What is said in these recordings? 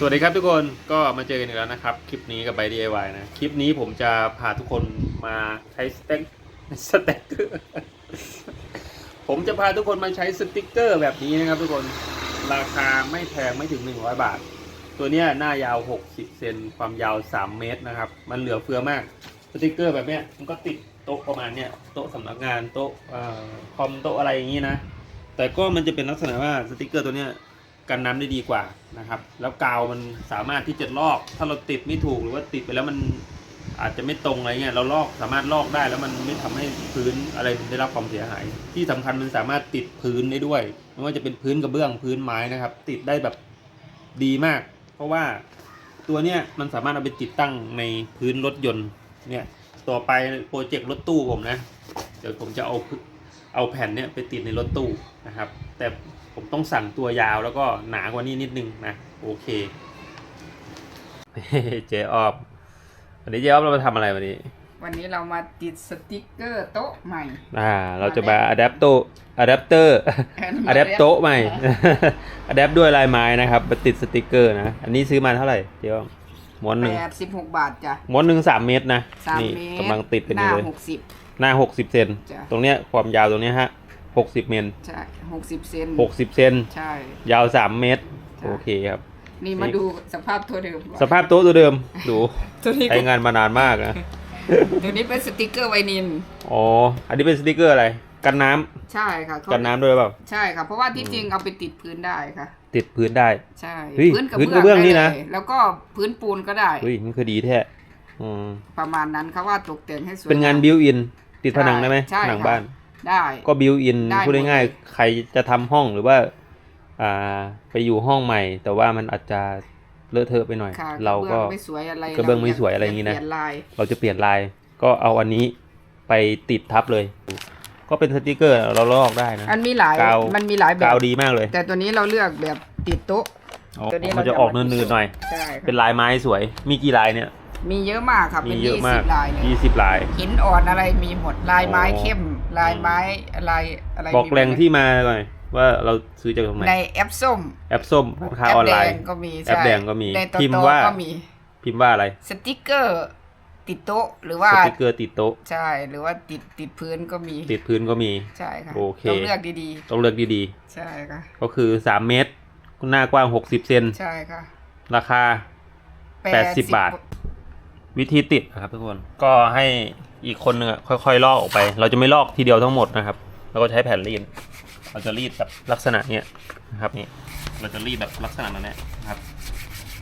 สวัสดีครับทุกคนก็มาเจอกันอีกแล้วนะครับ คลิปนี้กับ by DIY นะ คลิปนี้ผมจะพาทุกคนมาใช้สเต็กสเต็กเกอร์ผมจะพาทุกคนมาใช้สติกเกอร์แบบนี้นะครับทุกคนราคาไม่แพงไม่ถึง 100 บาท ตัวเนี้ยหน้ายาว 60 เซนความยาว 3 เมตรนะครับ มันเหลือเฟือมากสติกเกอร์แบบเนี้ยมันก็ติดโต๊ะประมาณเนี้ยโต๊ะสำนักงานโต๊ะคอมโต๊ะอะไรอย่างนี้นะแต่ก็มันจะเป็นลักษณะว่าสติกเกอร์ตัวเนี้ย กันน้ำได้ดีกว่านะครับ แล้วกาวมันสามารถที่จะลอก ถ้าเราติดไม่ถูกหรือว่าติดไปแล้วมันอาจจะไม่ตรงอะไรเงี้ยเราลอกสามารถลอกได้แล้วมันไม่ทำให้พื้นอะไรได้รับความเสียหาย ที่สำคัญมันสามารถติดพื้นได้ด้วยไม่ว่าจะเป็นพื้นกระเบื้องพื้นไม้นะครับ ติดได้แบบดีมาก เพราะว่าตัวเนี้ยมันสามารถเอาไปติดตั้งในพื้นรถยนต์เนี่ยต่อไปโปรเจกต์รถตู้ผมนะ เดี๋ยวผมจะเอาเอาแผ่นเนี้ยไปติดในรถตู้นะครับ แต่ ผมต้องสั่งตัวยาวแล้วก็หนากว่านี้นิดนึงนะ โอเค เจ๊ออบวันนี้เจ๊ออบเรามาทำอะไรวันนี้ วันนี้เรามาติดสติกเกอร์โต๊ะใหม่ อ่า เราจะมาอะแดปโตอะแดปเตอร์อะแดปโต๊ะใหม่อะแดปด้วยลายไม้นะครับมาติดสติกเกอร์นะ อันนี้ซื้อมาเท่าไหร่เจ๊ออบม้วนหนึ่งแปดสิบหกบาทจ้ะม้วนหนึ่งสามเมตรนะสามนี่เมตรกำลังติดเป็นหอยู่น้าเลยหกสิบหน้าหกสิบเซนจ้ะตรงเนี้ยความยาวตรงเนี้ยฮะ หกสิบเมตรใช่หกสิบเซนหกสิบเซนใช่ ยาวสามเมตรจ้ะโอเคครับ นี่มาดูสภาพตัวเดิมก่อนสภาพโต๊ะตัวเดิม ดูตัวนี้ใช้งานมานานมากนะ ตัวนี้เป็นสติกเกอร์ไวนิลอ๋อ อันนี้เป็นสติกเกอร์อะไร กันน้ำใช่ค่ะเขากันน้ำด้วยเปล่า ใช่ค่ะ เพราะว่าที่จริงเอาไปติดพื้นได้ค่ะ ติดพื้นได้ ใช่เฮ้ยพื้นกระพื้นกระเบื้เบื้อองงนี่ได้นะเลยแล้วก็พื้นปูนก็ได้เฮ้ยมันคือดีแท้อืมประมาณนั้นเขาว่าตกแต่งให้สวยเป็นงานบิวอิน ติดผนังได้ไหมใช่ผนังค่ะบ้าน ได้ ก็บิวอินได้หมดพูดง่ายเลย ๆใครจะทำห้องหรือว่าอ่าไปอยู่ห้องใหม่ แต่ว่ามันอาจจะเลอะเทอะไปหน่อย ค่ะเราก็ะบื้องไม่สวยอะไรกระเบื้องไม่สวยอะไรอย่างนี้นะ เปลี่ยนลาย เราจะเปลี่ยนลายก็เอาอันนี้ไปติดทับเลย ก็เป็นสติกเกอร์เราลอกได้นะ อันมีหลายกาว มันมีหลายแบกาบวดีมากเลยแต่ตัวนี้เราเลือกแบบติดโต๊ะ อ๋อตัวนี้มันจะเราจะออกมาเนืดๆหน่อย ใช่เป็นลายไม้สวยมีกี่ลายเนี่ยมีเยอะมากครับมีเป็นเยอะยี่มาสิกบลายเลยยี่สิบลาย หินอ่อนอะไรมีหมดลายไม้อ๋อเข้ม ลายไม้อะไรอะไรบอกมีหมดแหล่งที่มาหน่อยว่าเราซื้อจากตรงไหนในแอปส้ม แอปส้มร้านค้าแออปอนแดไลน์งก็มีแอปใช่แดงก็มีในโตพิมพ์โตว่าก็มีพิมพ์ว่าอะไร สติกเกอร์ ติดโต๊ะหรือว่าสติกเกอร์ติดโต๊ะใช่หรือว่าติดติดพื้นก็มี ติดพื้นก็มีใช่ค่ะโอเคต้องเลือกดีต้องเลือกดีๆ ใช่ค่ะๆก็คือ3เมตรหน้ากว้าง60เซนใช่ค่ะราคา80บาท วิธีติดนะครับทุกคนก็ให้ อีกคนนึงอะค่อยๆลอกออกไป เราจะไม่ลอกทีเดียวทั้งหมดนะครับ เราก็ใช้แผ่นรีด เราจะรีดแบบลักษณะเนี้ยนะครับนี่ เราจะรีดแบบลักษณะนั้นเนี้ยนะครับ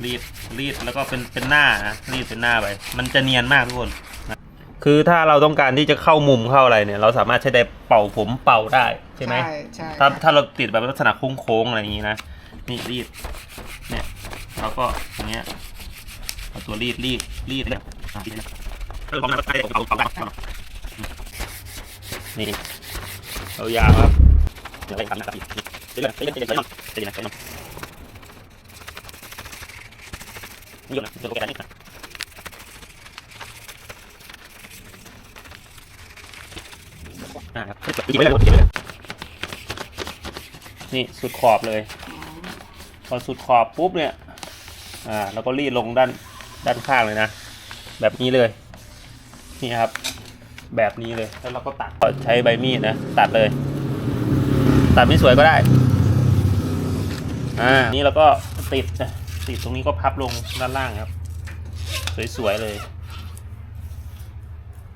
รีดรีดแล้วก็เป็นเป็นหน้านะรีดเป็นหน้าไป มันจะเนียนมากทุกคนนะคือถ้าเราต้องการที่จะเข้ามุมเข้าอะไรเนี่ย เราสามารถใช้ได้เป่าผมเป่าได้ใช่ไหมใช่ใช่ถ้าค่ะถ้าเราติดแบบลักษณะโค้งๆอะไรอย่างนี้นะนี่รีดเนี่ยเราก็อย่างเงี้ยเอาตัวรีดรีดรีดเลยอะรีด เออนี่เอายาครับอย่ไปทำนะครับอีเดี๋ยวเดี๋ยเดี๋ยเดี๋ยเดี๋ยเดี๋ยเยวนี่ยนะเล้วนี่นะนะครับอีกไม่ได้ไม่ได้นี่สุดขอบเลย พอสุดขอบปุ๊บเนี่ย อ่า แล้วก็รีดลงด้านด้านข้างเลยนะ แบบนี้เลย นี่ครับ แบบนี้เลยแล้วเราก็ตัดก็ใช้ใบมีดนะ ตัดเลย ตัดไม่สวยก็ได้ อ่า นี่เราก็ติดนะติดตรงนี้ก็พับลงด้านล่างครับ สวยๆเลย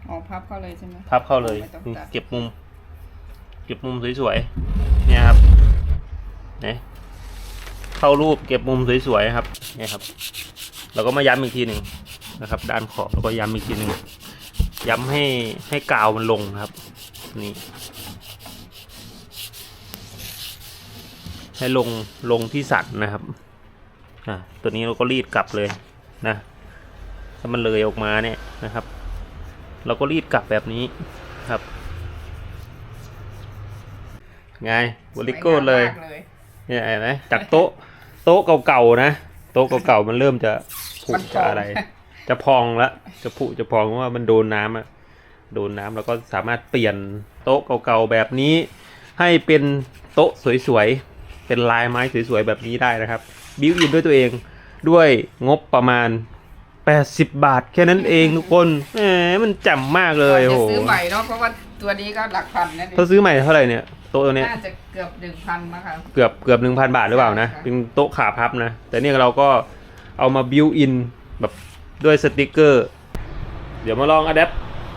อ๋อพับเข้าเลยใช่ไหมพับเข้าเลยไม่ต้องตัดเก็บมุม เก็บมุมสวยๆเนี่ยครับเนี่ยเข้ารูปเก็บมุมสวยๆครับเนี่ยครับ เราก็มาย้ำอีกทีหนึ่งนะครับ ด้านขอบแล้วก็ย้ำอีกทีหนึ่ง ย้ำให้ให้กาวมันลงครับ นี่ ให้ลงลงที่สันนะครับอะตัวนี้เราก็รีดกลับเลยนะถ้ามันเลยออกมาเนี่ยนะครับ เราก็รีดกลับแบบนี้ครับไงบริโก้เลยเนี่ยเห็นไหมจากโต๊ะโต๊ะเก่าๆนะ โต๊ะเก่าๆมันเริ่มจะผุจะอะไร จะพองละจะผุจะพองเพราะว่ามันโดนน้ำอะโดนน้ำเราก็สามารถเปลี่ยนโต๊ะเก่าๆแบบนี้ ให้เป็นโต๊ะสวยๆ เป็นลายไม้สวยๆ แบบนี้ได้นะครับบิวอินด้วยตัวเองด้วยงบประมาณ 80 บาทแค่นั้นเองทุกคนแหมมันแจ่มมากเลยจะโอ้โหซื้อใหม่เนาะเพราะว่าตัวนี้ก็หลักพันนะเขาซื้อใหม่เท่าไหร่เนี่ยโต๊ะตัวเนี้ย น่าจะเกือบหนึ่งพันนะคะ เกือบเกือบหนึ่งพันบาทหรือเปล่านะ ใช่ค่ะ เป็นโต๊ะขาพับนะ แต่เนี่ยเราก็เอามาบิวอินแบบ ด้วยสติกเกอร์ เดี๋ยวมาลองอัดแอป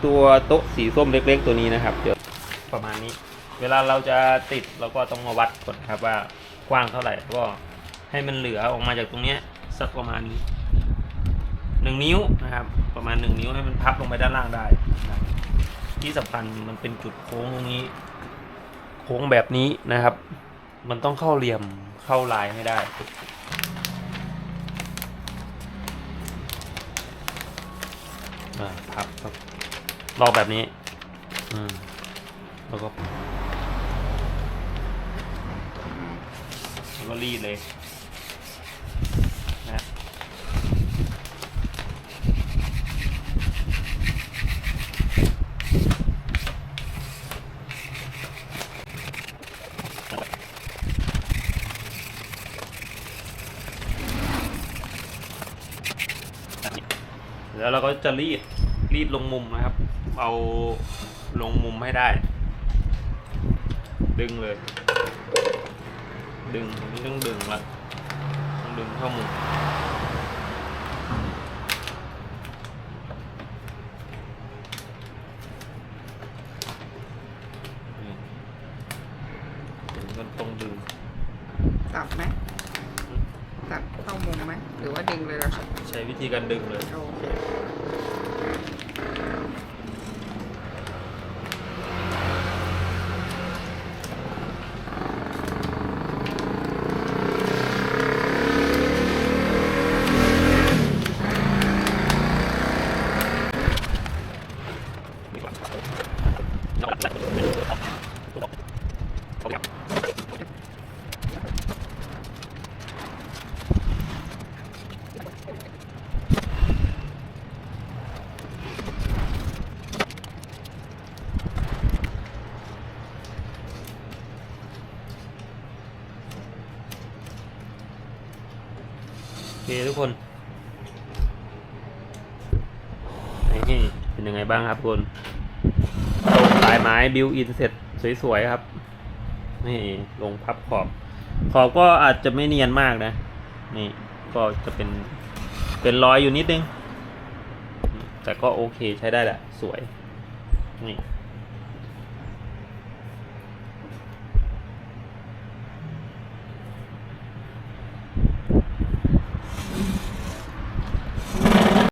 ตัวโต๊ะสีส้มเล็ก ๆ ตัวนี้นะครับเดี๋ยวประมาณนี้ เวลาเราจะติดเราก็ต้องมาวัดก่อนครับว่ากว้างเท่าไหร่ก็ให้มันเหลือออกมาจากตรงเนี้ยสักประมาณหนึ่งนิ้วนะครับ ประมาณหนึ่งนิ้วให้มันพับลงไปด้านล่างได้ ที่สำคัญมันเป็นจุดโค้งตรงนี้ โค้งแบบนี้นะครับ มันต้องเข้าเหลี่ยมเข้าลายให้ได้ อ่าพับครับลอกแบบนี้ อืม แล้วก็แล้วก็รีดเลย นะ แล้วเราก็จะรีดรีดลงมุมนะครับ เอาลงมุมให้ได้ ดึงเลย ดึงนี่ต้องดึงละต้องดึงเข้ามุมนี่ดึงก็ต้องดึง ตัดไหมตัดเข้ามุมไหมหรือว่าดึงเลยล่ะครับ ใช้วิ ธีการดึงเลย โอเค โอเคทุ กคนนี่เป็นยังไงบ้างครับคุณตกสายไม้บิวอินเสร็จสวยๆครับ นี่ลงพับขอบ ขอบก็อาจจะไม่เนียนมากนะ นี่ก็จะเป็นเป็นรอยอยู่นิดนึง แต่ก็โอเคใช้ได้แหละ สวย นี่